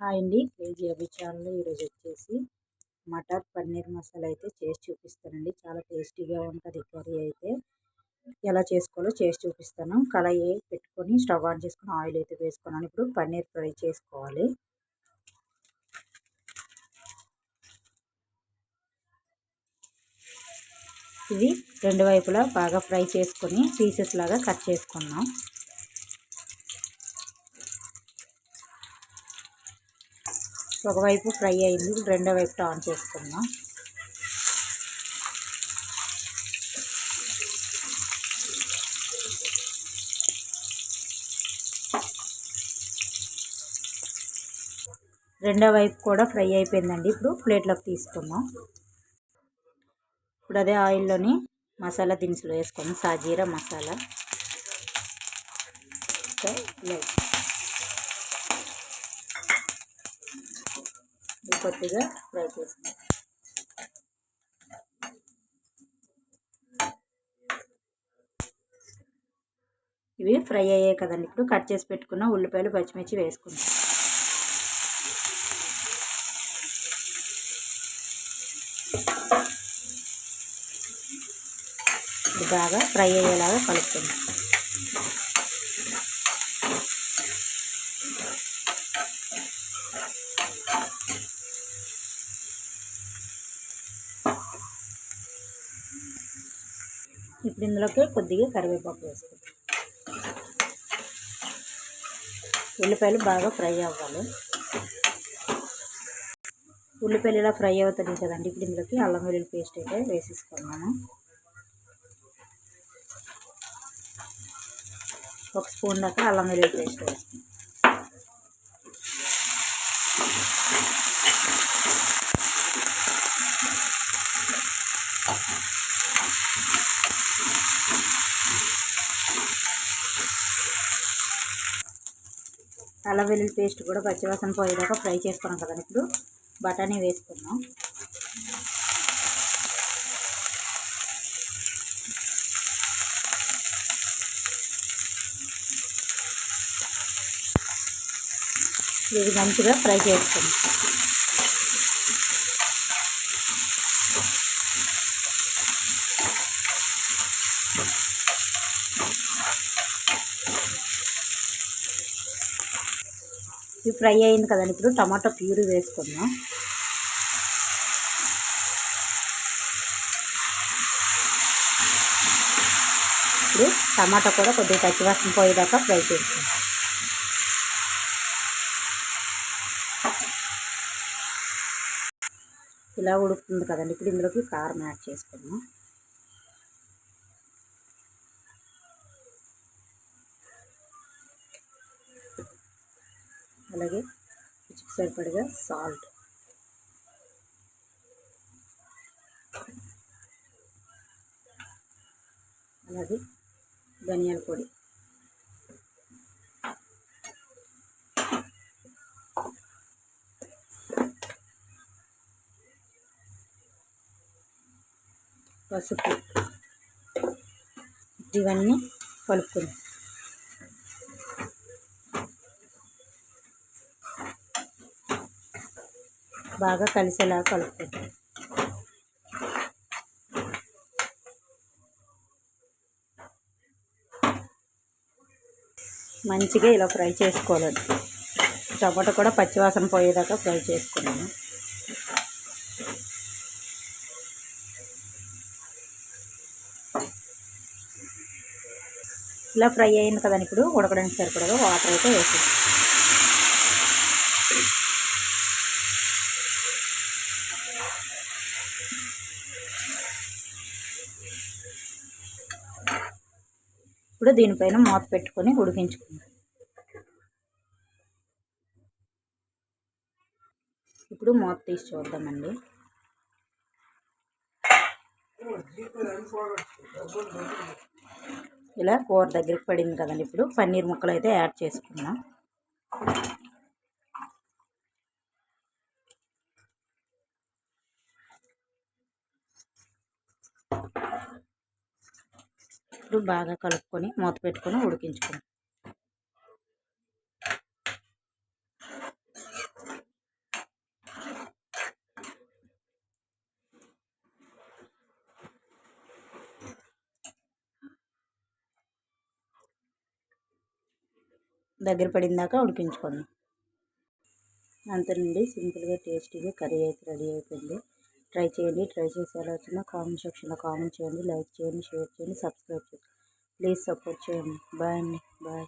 Hi అండి KG అభి ఈరోజు వచ్చేసి మటర్ పన్నీర్ మసాలా అయితే చేసి చూపిస్తానండి. చాలా టేస్టీగా ఉంటుంది కర్రీ అయితే. ఎలా చేసుకోవాలో చేసి చూపిస్తాను. కళాయి పెట్టుకొని స్టవ్ ఆన్ చేసుకుని ఆయిల్ అయితే వేసుకున్నాను. ఇప్పుడు పన్నీర్ ఫ్రై చేసుకోవాలి. ఇది రెండు వైపులా బాగా ఫ్రై చేసుకొని పీసెస్ లాగా కట్ చేసుకున్నాం ఒకవైపు ఫ్రై అయింది రెండో వైపు టర్న్ చేసుకుందాం. రెండో వైపు కూడా ఫ్రై అయిపోయిందండి ఇప్పుడు ప్లేట్లోకి తీసుకుందాం. ఇప్పుడు అదే ఆయిల్లోని మసాలా దినుసులు వేసుకుందాం సాజీరా మసాలా. లైట్. కొద్దిగా ఫ్రై చేసుకుందాం. ఇవి ఫ్రై అయ్యాయి కదండి. ఇప్పుడు కట్ చేసి పెట్టుకున్న ఉల్లిపాయలు పచ్చిమిర్చి వేసుకుందాం. బాగా ఫ్రై అయ్యేలాగా కలుపుకుందాం. ఇప్పుడు ఇందులోకి కొద్దిగా కరివేపాకు వేసుకుంటాం ఉల్లిపాయలు బాగా ఫ్రై అవ్వాలి. ఉల్లిపాయలు ఇలా ఫ్రై అవుతుంది కదండి. ఇప్పుడు ఇందులోకి అల్లం వెల్లుల్లి పేస్ట్ అయితే వేసేసుకున్నాను ఒక స్పూన్ దాకా అల్లం వెల్లుల్లి పేస్ట్ వేసుకున్నాను అల్లం వెల్లుల్లి పేస్ట్ కూడా పచ్చివాసన పోయేదాకా ఫ్రై చేసుకున్నాం కదా ఇప్పుడు. బఠానీ వేసుకున్నాం ఇది మంచిగా ఫ్రై చేసుకుందాం. ఇవి ఫ్రై అయింది కదండి. ఇప్పుడు టమాటో ప్యూరీ వేసుకుందాం. ఇప్పుడు టమాటా కూడా కొద్దిగా పచ్చివాసన పోయేదాకా ఫ్రై చేసుకుందాం. ఇలా ఉడుకుతుంది కదండి. ఇప్పుడు ఇందులోకి కారం యాడ్ చేసుకుందాం. అలాగే రుచికి సరిపడగా సాల్ట్. అలాగే ధనియాల పొడి. పసుపు. ఇవన్నీ కలుపుకుందాం. బాగా కలిసేలా కలుపుకుంటాం. మంచిగా ఇలా ఫ్రై చేసుకోవాలండి. టమాటో కూడా పచ్చివాసన పోయేదాకా ఫ్రై చేసుకున్నాను. ఇలా ఫ్రై అయింది కదండి ఇప్పుడు ఉడకడానికి సరిపడగా వాటర్ అయితే వేసేస్తాను ఇప్పుడు దీనిపైన మూత పెట్టుకొని ఉడికించుకుందాం. ఇప్పుడు మూత తీసి చూద్దామండి. ఇలా కూర దగ్గరికి పడింది కదండి. ఇప్పుడు పన్నీర్ ముక్కలు అయితే యాడ్ చేసుకుందాం. ఇప్పుడు బాగా కలుపుకొని మూత పెట్టుకొని ఉడికించుకోండి దగ్గర పడిందాక అంత నుండి సింపుల్గా టేస్టీగా కర్రీ అయితే రెడీ అయిపోయింది. ట్రై చేయండి ట్రై చేసి ఎలా వచ్చిందో కామెంట్ సెక్షన్లో కామెంట్ చేయండి లైక్ చేయండి షేర్ చేయండి సబ్స్క్రైబ్ చేయండి. ప్లీజ్ సపోర్ట్ చేయండి. బాయ్ అండి. బాయ్.